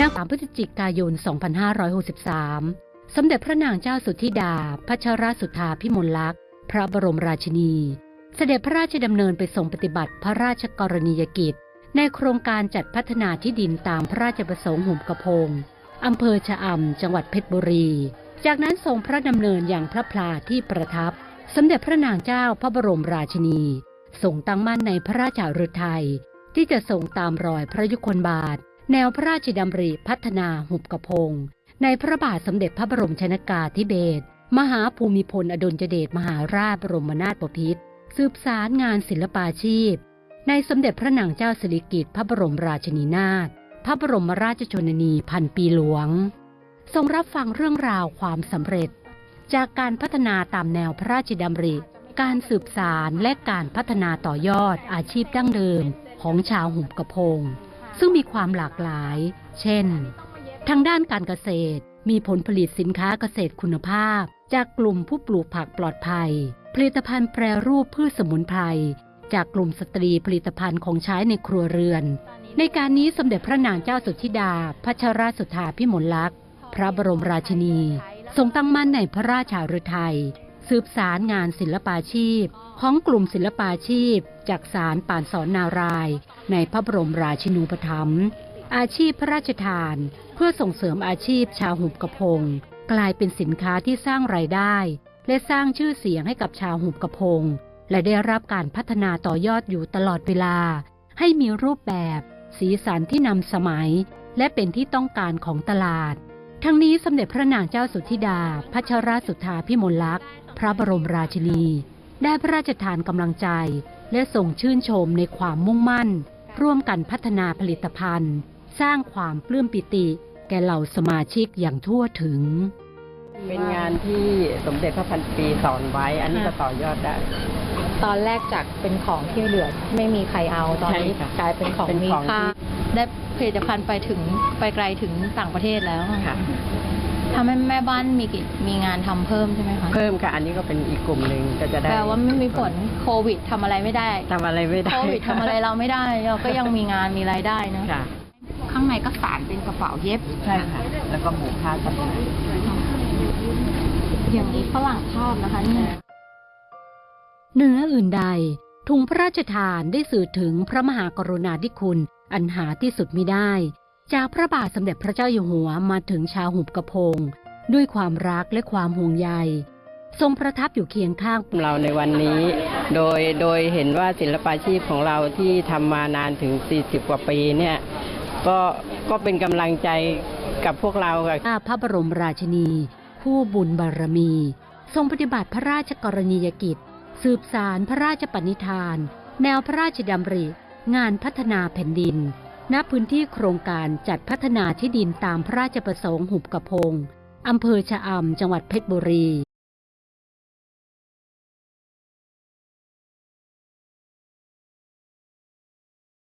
นาง3พฤศจิกายน 2563 สมเด็จพระนางเจ้าสุทธิดา พัชรสุธาพิมลลักษณ์ พระบรมราชินี เสด็จพระราชดำเนินไปทรงปฏิบัติพระราชกรณียกิจ ในโครงการจัดพัฒนาที่ดินตามพระราชประสงค์หุ่มกระพงอำเภอชะอำ จังหวัดเพชรบุรี จากนั้นทรงพระดำเนินอย่างพระพลาที่ประทับ สมเด็จพระนางเจ้าพระบรมราชินีทรงตั้งมั่นในพระราชาฤทัยที่จะทรงตามรอยพระยุคลบาท แนวพระราชดำริพัฒนาหุบกระพง ในพระบาทสมเด็จพระบรมชนากาธิเบศรมหาภูมิพลอดุลยเดชมหาราชบรมนาถบพิตรสืบสารงานศิลปาชีพ ในสมเด็จพระนางเจ้าสิริกิติ์พระบรมราชินีนาถพระบรมราชชนนีพันปีหลวง ทรงรับฟังเรื่องราวความสำเร็จ จากการพัฒนาตามแนวพระราชดำริ การสืบสารและการพัฒนาต่อยอดอาชีพดั้งเดิมของชาวหุบกระพง ซึ่งมีความหลากหลาย เช่น ทางด้านการเกษตร มีผลผลิตสินค้าเกษตรคุณภาพ จากกลุ่มผู้ปลูกผักปลอดภัย ผลิตภัณฑ์แปรรูปพืชสมุนไพร จากกลุ่มสตรีผลิตภัณฑ์ของใช้ในครัวเรือน ในการนี้สมเด็จพระนางเจ้าสุทธิดา พัชรสุธาพิมลลักษณ์ พระบรมราชินี ทรงตั้งมั่นในพระราชาฤทัย สืบสารงานศิลปาชีพ ของกลุ่มศิลปาชีพ จากสารป่านสอนนาราย ในพระบรมราชินูปถัมภ์อาชีพพระราชทาน เพื่อส่งเสริมอาชีพชาวหุบกระพง กลายเป็นสินค้าที่สร้างรายได้ และสร้างชื่อเสียงให้กับชาวหุบกระพง และได้รับการพัฒนาต่อยอดอยู่ตลอดเวลา ให้มีรูปแบบ สีสันที่นำสมัย และเป็นที่ต้องการของตลาด ทั้งนี้สมเด็จพระนางเจ้าสุทธิดา พัชรสุธาพิมลลักษณ์ พระบรมราชินี ได้พระราชทานกำลังใจ และส่งชื่นชมในความมุ่งมั่น ร่วมกันพัฒนาผลิตภัณฑ์ สร้างความปลื้มปิติ แก่เหล่าสมาชิกอย่างทั่วถึง เป็นงานที่สมเด็จพระพันปีสอนไว้ อันนี้ก็ต่อยอดได้ ตอนแรกจากเป็นของที่เหลือไม่มีใครเอาตอนนี้ใช่ค่ะกลายเป็นของเป็นมีของค่าที่ ได้ผลิตภัณฑ์ไปถึงไปไกลถึงต่างประเทศแล้วค่ะทำให้แม่บ้านมีกิจมีงานทำเพิ่มใช่ไหมคะเพิ่มค่ะ อันนี้ก็เป็นอีกกลุ่มหนึ่งก็จะได้แปลว่าไม่มีผลโควิดทำอะไรไม่ได้ทำอะไรไม่ได้โควิดทำอะไรเราไม่ได้ เราก็ยังมีงานมีรายได้นะ ค่ะ ข้างในก็สารเป็นกระเป๋าเย็บ ใช่ค่ะ แล้วก็หมูผ้าจำหน่ายอย่างนี้ฝรั่งชอบนะคะเนี่ย เหนืออื่นใดถุงพระราชทานได้สื่อถึงพระมหากรุณาธิคุณ อันหาที่สุดมิได้ จากพระบาทสมเด็จพระเจ้าอยู่หัวมาถึงชาวหุบกระพง ด้วยความรักและความห่วงใย ทรงประทับอยู่เคียงข้างเราในวันนี้ โดยโดยเห็นว่าศิลปาชีพของเราที่ทำมานานถึง 40 กว่าปีเนี่ยก็ก็เป็นกำลังใจกับพวกเราค่ะพระบรมราชินี ผู้บุญบารมี ทรงปฏิบัติพระราชกรณียกิจ สืบสารพระราชปณิธาน แนวพระราชดำริ งานพัฒนาแผ่นดิน ณ พื้นที่โครงการจัดพัฒนาที่ดินตามพระราชประสงค์หุบกระพง อำเภอชะอำ จังหวัดเพชรบุรี